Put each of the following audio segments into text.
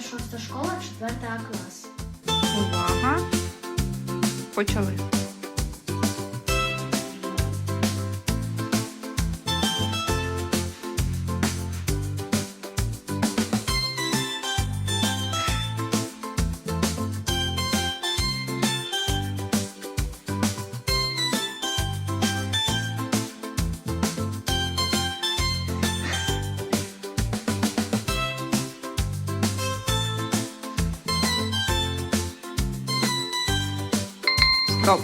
66 школа, 4 клас. Увага. Почали. Стоп.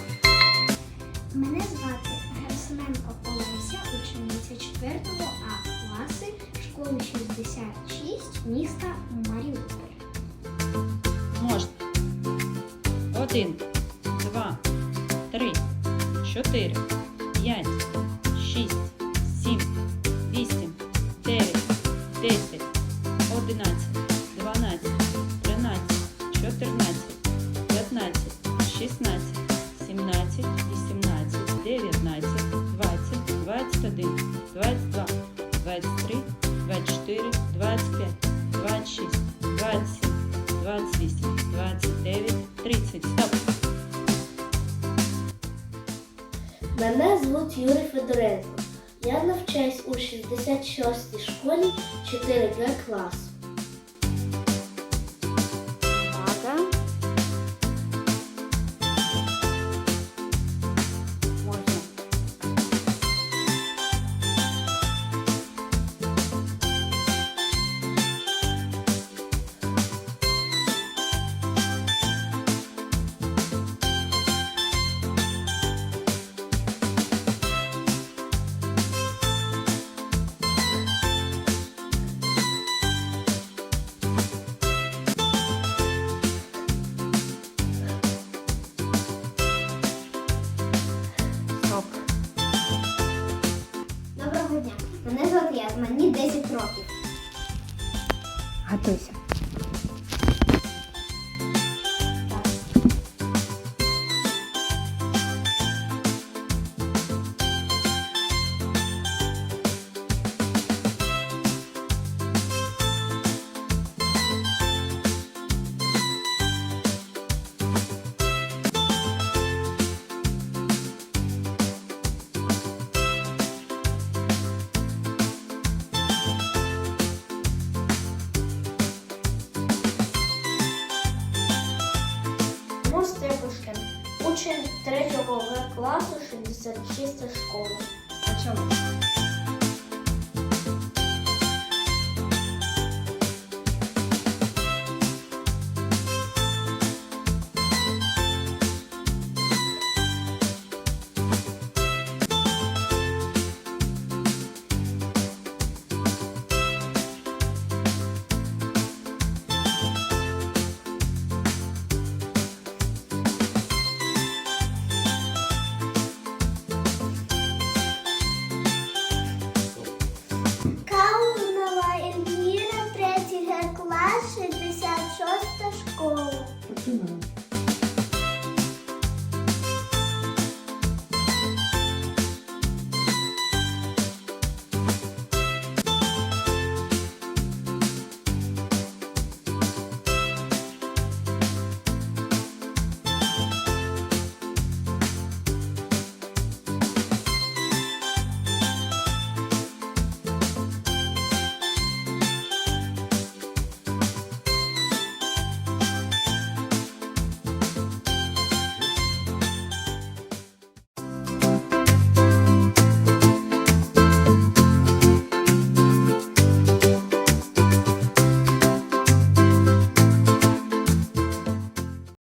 Мене звати Герасименко Олеся, учениця 4 А класи школи 66 міста Маріуполь. Можна. Один, два, три, чотири, п'ять, шість, сім, вісім, дев'ять, десять, одинадцять, дванадцять, тринадцять, чотирнадцять, п'ятнадцять, шістнадцять, 21, 22, 23, 24, 25, 26, 27, 28, 29, 30. Стоп! Мене звуть Юрій Федоренко. Я навчаюсь у 66-й школі 4Г класу. 对一下 Учень 3 Г класу 66 школи. Почали.